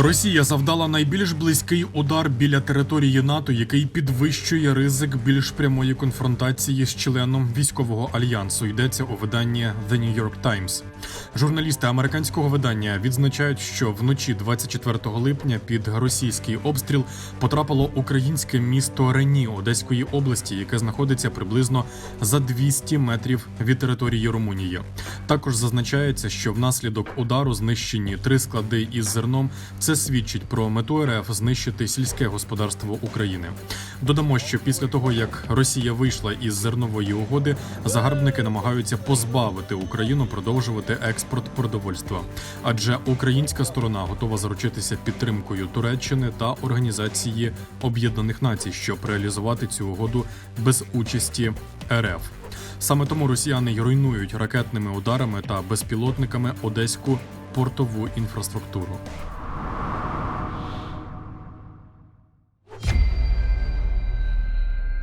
Росія завдала найбільш близький удар біля території НАТО, який підвищує ризик більш прямої конфронтації з членом військового альянсу. Йдеться у виданні The New York Times. Журналісти американського видання відзначають, що вночі 24 липня під російський обстріл потрапило українське місто Рені Одеської області, яке знаходиться приблизно за 200 метрів від території Румунії. Також зазначається, що внаслідок удару знищені три склади із зерном. Це свідчить про мету РФ знищити сільське господарство України. Додамо, що після того як Росія вийшла із зернової угоди, загарбники намагаються позбавити Україну продовжувати експорт продовольства, адже українська сторона готова заручитися підтримкою Туреччини та Організації Об'єднаних Націй, щоб реалізувати цю угоду без участі РФ. Саме тому росіяни й руйнують ракетними ударами та безпілотниками одеську портову інфраструктуру.